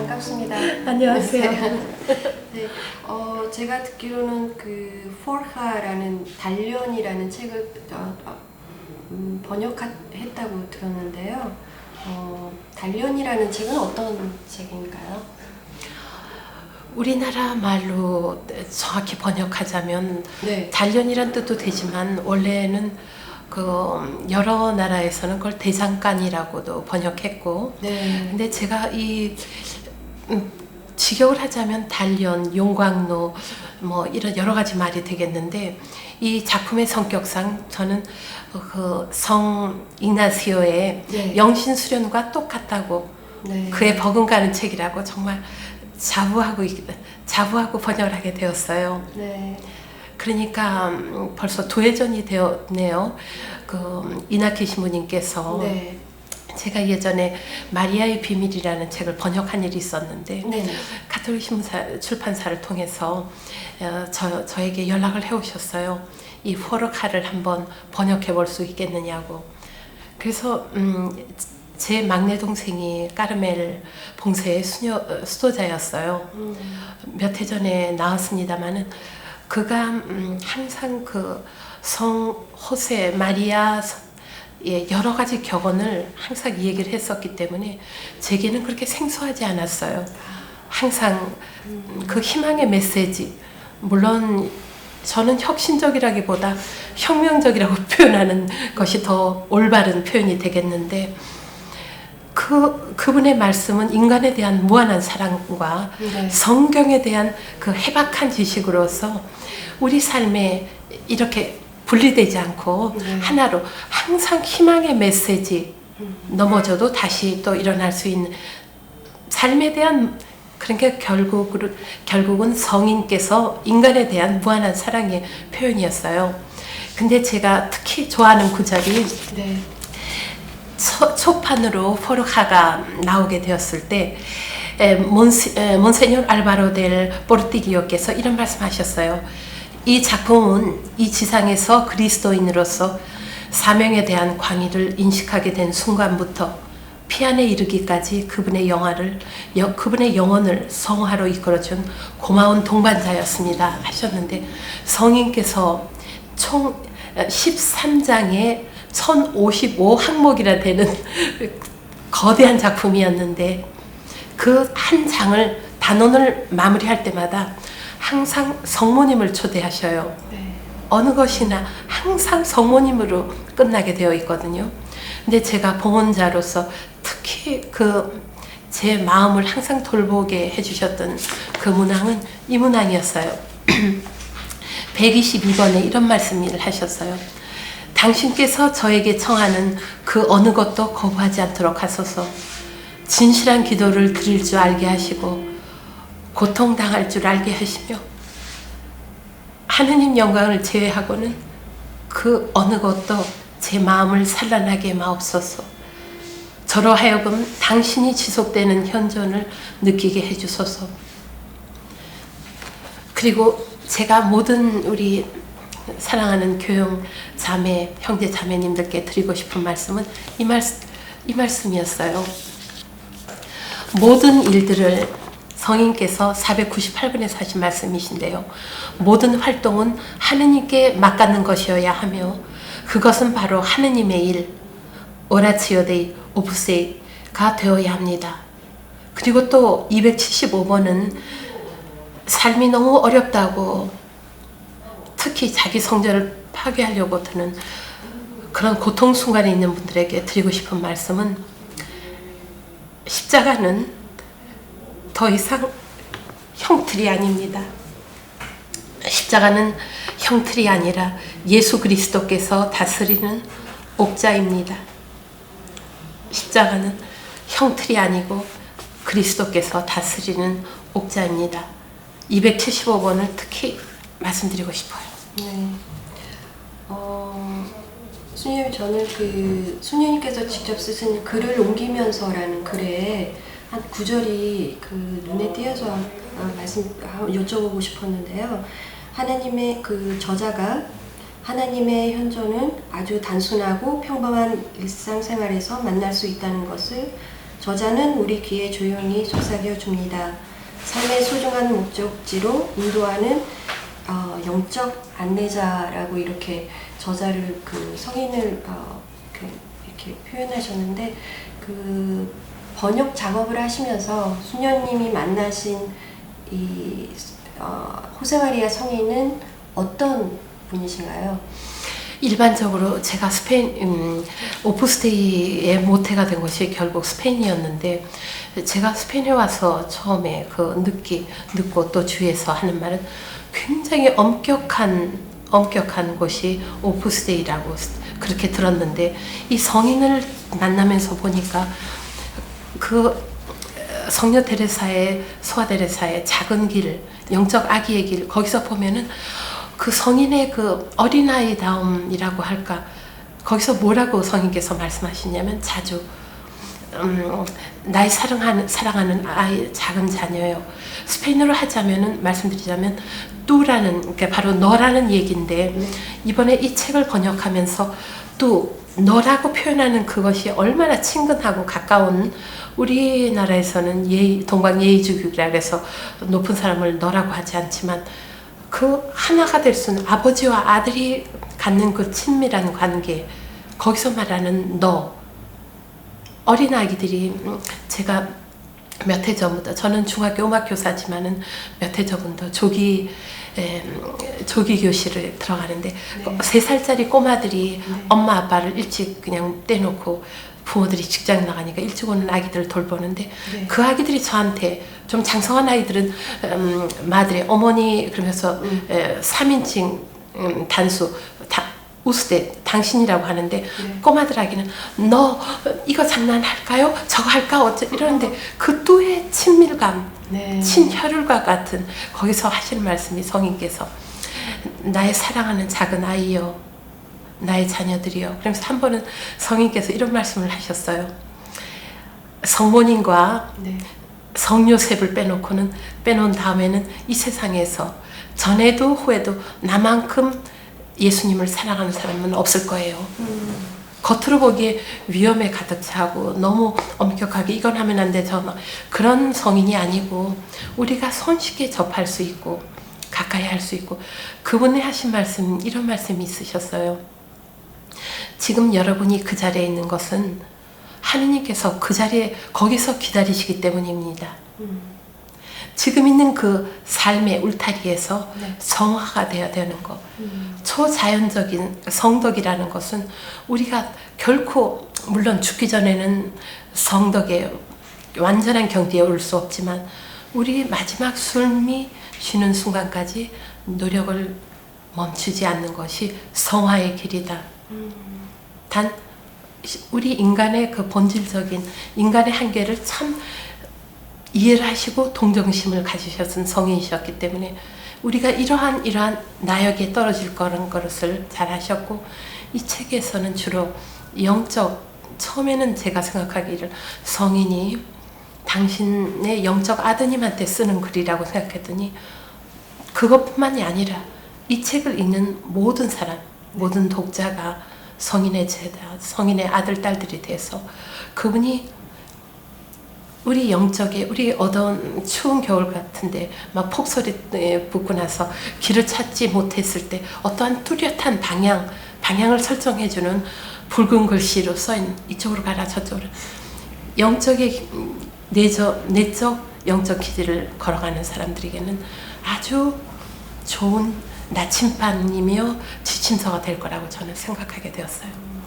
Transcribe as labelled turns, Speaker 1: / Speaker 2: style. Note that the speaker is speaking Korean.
Speaker 1: 반갑습니다.
Speaker 2: 안녕하세요.
Speaker 1: 네, 어, 제가 듣기로는 그 포르카라는 단련이라는 책을 어, 어, 음, 번역했다고 들었는데요. 어, 단련이라는 책은 어떤 책인가요?
Speaker 2: 우리나라 말로 정확히 번역하자면
Speaker 1: 네.
Speaker 2: 단련이란 뜻도 되지만 원래는 그 여러 나라에서는 그걸 대장간이라고도 번역했고
Speaker 1: 네.
Speaker 2: 근데 제가 이 음, 직역을 하자면 단련, 용광로 뭐 이런 여러 가지 말이 되겠는데 이 작품의 성격상 저는 그 성 이나시오의
Speaker 1: 네.
Speaker 2: 영신 수련과 똑같다고
Speaker 1: 네.
Speaker 2: 그에 버금가는 책이라고 정말 자부하고 있- 자부하고 번역을 하게 되었어요.
Speaker 1: 네.
Speaker 2: 그러니까 음, 벌써 두 회전이 되었네요. 그 이나키 신부님께서
Speaker 1: 네.
Speaker 2: 제가 예전에 마리아의 비밀이라는 책을 번역한 일이 있었는데
Speaker 1: 네.
Speaker 2: 가톨릭 신문사 출판사를 통해서 어, 저, 저에게 연락을 해오셨어요. 이 포르카를 한번 번역해 볼 수 있겠느냐고. 그래서 음, 제 막내 동생이 까르멜 봉쇄의 수녀, 어, 수도자였어요.
Speaker 1: 음,
Speaker 2: 몇해 전에 나왔습니다마는 그가 음, 항상 그 성 호세 마리아 서- 예, 여러 가지 격언을 항상 이 얘기를 했었기 때문에 제게는 그렇게 생소하지 않았어요. 항상 음, 그 희망의 메시지 물론 저는 혁신적이라기보다 혁명적이라고 표현하는 것이 더 올바른 표현이 되겠는데 그 그분의 말씀은 인간에 대한 무한한 사랑과
Speaker 1: 네.
Speaker 2: 성경에 대한 그 해박한 지식으로서 우리 삶에 이렇게 분리되지 않고
Speaker 1: 네.
Speaker 2: 하나로 항상 희망의 메시지 넘어져도 다시 또 일어날 수 있는 삶에 대한 그러니까 결국은 결국은 성인께서 인간에 대한 무한한 사랑의 표현이었어요. 근데 제가 특히 좋아하는 구절이
Speaker 1: 네.
Speaker 2: 초, 초판으로 포르카가 나오게 되었을 때 몬세, 몬세뇨 알바로 델 포르티기오께서 이런 말씀하셨어요. 이 작품은 이 지상에서 그리스도인으로서 사명에 대한 광의를 인식하게 된 순간부터 피안에 이르기까지 그분의 영화를 여, 그분의 영혼을 성화로 이끌어준 고마운 동반자였습니다 하셨는데 성인께서 총 13장에 1055 항목이나 되는 거대한 작품이었는데 그 한 장을 단원을 마무리할 때마다 항상 성모님을 초대하셔요.
Speaker 1: 네.
Speaker 2: 어느 것이나 항상 성모님으로 끝나게 되어 있거든요. 근데 제가 봉헌자로서 특히 그 제 마음을 항상 돌보게 해주셨던 그 문항은 이 문항이었어요. 122번에 이런 말씀을 하셨어요. 당신께서 저에게 청하는 그 어느 것도 거부하지 않도록 하소서. 진실한 기도를 드릴 줄 알게 하시고 고통당할 줄 알게 하시며 하느님 영광을 제외하고는 그 어느 것도 제 마음을 산란하게 마옵소서. 저로 하여금 당신이 지속되는 현존을 느끼게 해주소서. 그리고 제가 모든 우리 사랑하는 교영 자매, 형제 자매님들께 드리고 싶은 말씀은 이 말씀, 이 말씀이었어요. 모든 일들을 성인께서 498번에서 하신 말씀이신데요. 모든 활동은 하느님께 맡갖는 것이어야 하며 그것은 바로 하느님의 일, 오라치오 데이 오브세이가 되어야 합니다. 그리고 또 275번은 삶이 너무 어렵다고 특히 자기 성전을 파괴하려고 드는 그런 고통 순간에 있는 분들에게 드리고 싶은 말씀은 십자가는 더 이상 형틀이 아닙니다. 십자가는 형틀이 아니라 예수 그리스도께서 다스리는 옥자입니다. 십자가는 형틀이 아니고 그리스도께서 다스리는 옥자입니다. 275번을 특히 말씀드리고 싶어요.
Speaker 1: 네. 어, 수녀님 저는 그 수녀님께서 직접 쓰신 글을 옮기면서라는 글에 한 구절이 그 눈에 띄어서 어, 말씀 아, 여쭤보고 싶었는데요. 하나님의 그 저자가 하나님의 현존은 아주 단순하고 평범한 일상생활에서 만날 수 있다는 것을 저자는 우리 귀에 조용히 속삭여 줍니다. 삶의 소중한 목적지로 인도하는 어, 영적 안내자라고 이렇게 저자를 그 성인을 어, 그 이렇게 표현하셨는데 그 번역 작업을 하시면서 수녀님이 만나신 이 어, 호세마리아 성인은 어떤 분이신가요?
Speaker 2: 일반적으로 제가 스페인 음, 오프스테이의 모태가 된 것이 결국 스페인이었는데 제가 스페인에 와서 처음에 그 느끼 듣고 또 주위에서 하는 말은 굉장히 엄격한 엄격한 곳이 오프스테이라고 그렇게 들었는데 이 성인을 만나면서 보니까 그 성녀 테레사의 소아 테레사의 작은 길, 영적 아기의 길 거기서 보면은 그 성인의 그 어린아이다움이라고 할까 거기서 뭐라고 성인께서 말씀하시냐면 자주 음, 나의 사랑하는 사랑하는 아이 작은 자녀요. 스페인어로 하자면은 말씀드리자면 뚜라는 그러니까 바로 너라는 얘기인데 이번에 이 책을 번역하면서 또 너라고 표현하는 그것이 얼마나 친근하고 가까운 우리나라에서는 예의, 동방 예의주기라 그래서 높은 사람을 너라고 하지 않지만 그 하나가 될 수는 아버지와 아들이 갖는 그 친밀한 관계 거기서 말하는 너 어린 아기들이 음, 제가 몇 해 전부터 저는 중학교 음악 교사지만은 몇 해 전부터 조기 에, 조기 교실을 들어가는데
Speaker 1: 네.
Speaker 2: 세 살짜리 꼬마들이
Speaker 1: 네.
Speaker 2: 엄마 아빠를 일찍 그냥 떼놓고 부모들이 직장 나가니까 일찍 오는 아기들을 돌보는데
Speaker 1: 네.
Speaker 2: 그 아기들이 저한테 좀 장성한 아이들은 음, 마들의 어머니 그러면서
Speaker 1: 음.
Speaker 2: 에, 3인칭 음, 단수 다, 우스대 당신이라고 하는데
Speaker 1: 네.
Speaker 2: 꼬마들 아기는 너 이거 장난할까요? 저거 할까? 어째 이러는데 그 또의 친밀감
Speaker 1: 네.
Speaker 2: 친혈혈과 같은 거기서 하시는 말씀이 성인께서 나의 사랑하는 작은 아이여 나의 자녀들이여 그러면서 한 번은 성인께서 이런 말씀을 하셨어요 성모님과
Speaker 1: 네.
Speaker 2: 성요셉을 빼놓고는 빼놓은 다음에는 이 세상에서 전에도 후에도 나만큼 예수님을 사랑하는 사람은 없을 거예요.
Speaker 1: 음,
Speaker 2: 겉으로 보기에 위험에 가득 차고 너무 엄격하게 이건 하면 안 돼, 저는 그런 성인이 아니고 우리가 손쉽게 접할 수 있고 가까이 할 수 있고 그분이 하신 말씀 이런 말씀이 있으셨어요. 지금 여러분이 그 자리에 있는 것은 하느님께서 그 자리에 거기서 기다리시기 때문입니다.
Speaker 1: 음,
Speaker 2: 지금 있는 그 삶의 울타리에서
Speaker 1: 네.
Speaker 2: 성화가 되어야 되는 것.
Speaker 1: 음,
Speaker 2: 초자연적인 성덕이라는 것은 우리가 결코 물론 죽기 전에는 성덕의 완전한 경지에 올 수 없지만 우리 마지막 숨이 쉬는 순간까지 노력을 멈추지 않는 것이 성화의 길이다.
Speaker 1: 음,
Speaker 2: 단 우리 인간의 그 본질적인 인간의 한계를 참 이해를 하시고 동정심을 가지셨은 성인이셨기 때문에 우리가 이러한 이러한 나역에 떨어질 거는 것을 잘 하셨고 이 책에서는 주로 영적 처음에는 제가 생각하기를 성인이 당신의 영적 아드님한테 쓰는 글이라고 생각했더니 그것뿐만이 아니라 이 책을 읽는 모든 사람, 모든 독자가 성인의 제자, 성인의 아들, 딸들이 돼서 그분이 우리 영적에 우리 어두운 추운 겨울 같은데 막 폭설이 붙고 나서 길을 찾지 못했을 때 어떠한 뚜렷한 방향 방향을 설정해주는 붉은 글씨로 써있는 이쪽으로 가라 저쪽으로 영적의 내적 내적 영적 길을 걸어가는 사람들에게는 아주 좋은 나침반이며 지침서가 될 거라고 저는 생각하게 되었어요.
Speaker 1: 네,